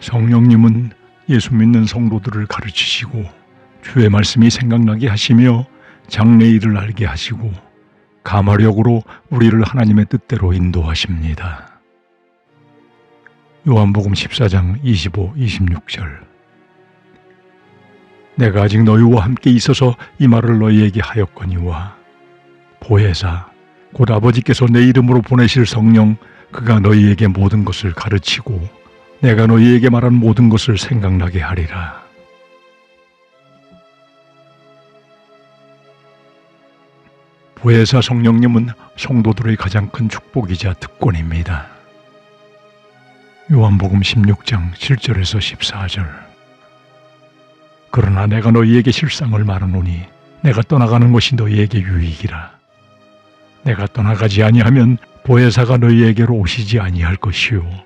성령님은 예수 믿는 성도들을 가르치시고 주의 말씀이 생각나게 하시며 장래 일을 알게 하시고 감화력으로 우리를 하나님의 뜻대로 인도하십니다. 요한복음 14장 25, 26절 내가 아직 너희와 함께 있어서 이 말을 너희에게 하였거니와 보혜사 곧 아버지께서 내 이름으로 보내실 성령 그가 너희에게 모든 것을 가르치고 내가 너희에게 말한 모든 것을 생각나게 하리라. 보혜사 성령님은 성도들의 가장 큰 축복이자 특권입니다. 요한복음 16장 7절에서 14절 그러나 내가 너희에게 실상을 말하노니 내가 떠나가는 것이 너희에게 유익이라. 내가 떠나가지 아니하면 보혜사가 너희에게로 오시지 아니할 것이요.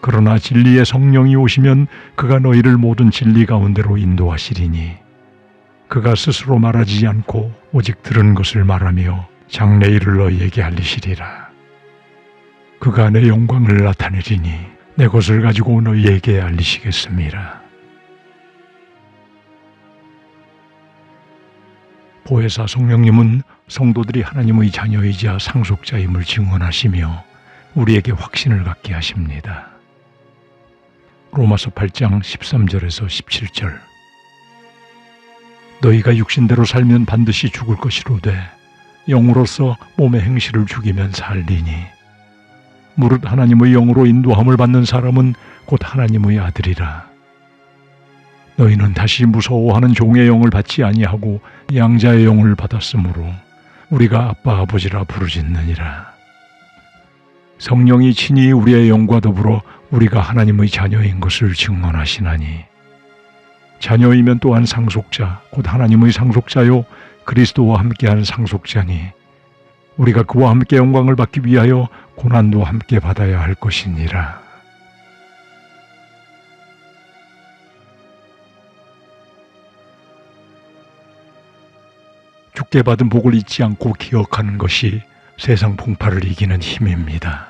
그러나 진리의 성령이 오시면 그가 너희를 모든 진리 가운데로 인도하시리니 그가 스스로 말하지 않고 오직 들은 것을 말하며 장래일을 너희에게 알리시리라. 그가 내 영광을 나타내리니 내 것을 가지고 너희에게 알리시겠습니다. 보혜사 성령님은 성도들이 하나님의 자녀이자 상속자임을 증언하시며 우리에게 확신을 갖게 하십니다. 로마서 8장 13절에서 17절. 너희가 육신대로 살면 반드시 죽을 것이로되 영으로서 몸의 행실을 죽이면 살리니. 무릇 하나님의 영으로 인도함을 받는 사람은 곧 하나님의 아들이라. 너희는 다시 무서워하는 종의 영을 받지 아니하고 양자의 영을 받았으므로 우리가 아빠 아버지라 부르짖느니라. 성령이 친히 우리의 영과 더불어 우리가 하나님의 자녀인 것을 증언하시나니 자녀이면 또한 상속자 곧 하나님의 상속자요 그리스도와 함께한 상속자니 우리가 그와 함께 영광을 받기 위하여 고난도 함께 받아야 할 것이니라. 죽게 받은 복을 잊지 않고 기억하는 것이 세상 풍파를 이기는 힘입니다.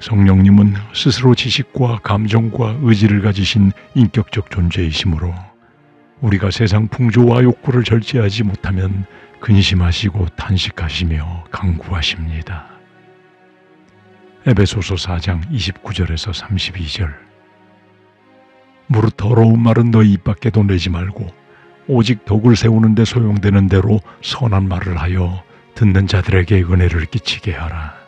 성령님은 스스로 지식과 감정과 의지를 가지신 인격적 존재이시므로 우리가 세상 풍조와 욕구를 절제하지 못하면 근심하시고 탄식하시며 강구하십니다. 에베소서 4장 29절에서 32절 무릇 더러운 말은 너희 입 밖에도 내지 말고 오직 덕을 세우는 데 소용되는 대로 선한 말을 하여 듣는 자들에게 은혜를 끼치게 하라.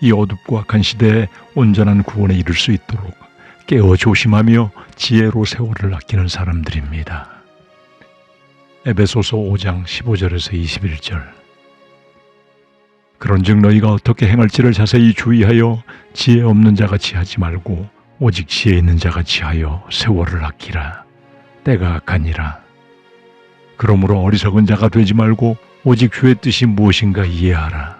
이 어둡고 악한 시대에 온전한 구원에 이를 수 있도록 깨어 조심하며 지혜로 세월을 아끼는 사람들입니다. 에베소서 5장 15절에서 21절. 그런즉 너희가 어떻게 행할지를 자세히 주의하여 지혜 없는 자같이 하지 말고 오직 지혜 있는 자같이 하여 세월을 아끼라. 때가 악하니라. 그러므로 어리석은 자가 되지 말고 오직 주의 뜻이 무엇인가 이해하라.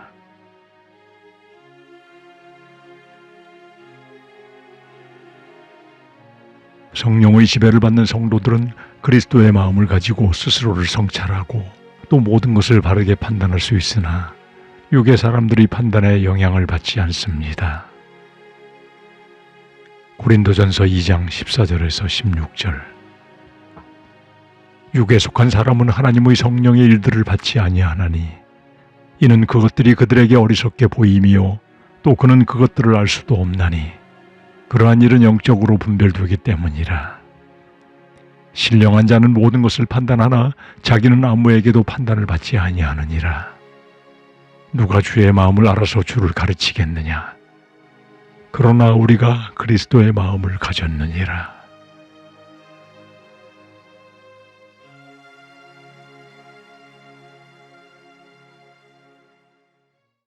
성령의 지배를 받는 성도들은 그리스도의 마음을 가지고 스스로를 성찰하고 또 모든 것을 바르게 판단할 수 있으나 육의 사람들이 판단에 영향을 받지 않습니다. 고린도전서 2장 14절에서 16절 육에 속한 사람은 하나님의 성령의 일들을 받지 아니하나니 이는 그것들이 그들에게 어리석게 보이며 또 그는 그것들을 알 수도 없나니 그러한 일은 영적으로 분별되기 때문이라. 신령한 자는 모든 것을 판단하나 자기는 아무에게도 판단을 받지 아니하느니라. 누가 주의 마음을 알아서 주를 가르치겠느냐? 그러나 우리가 그리스도의 마음을 가졌느니라.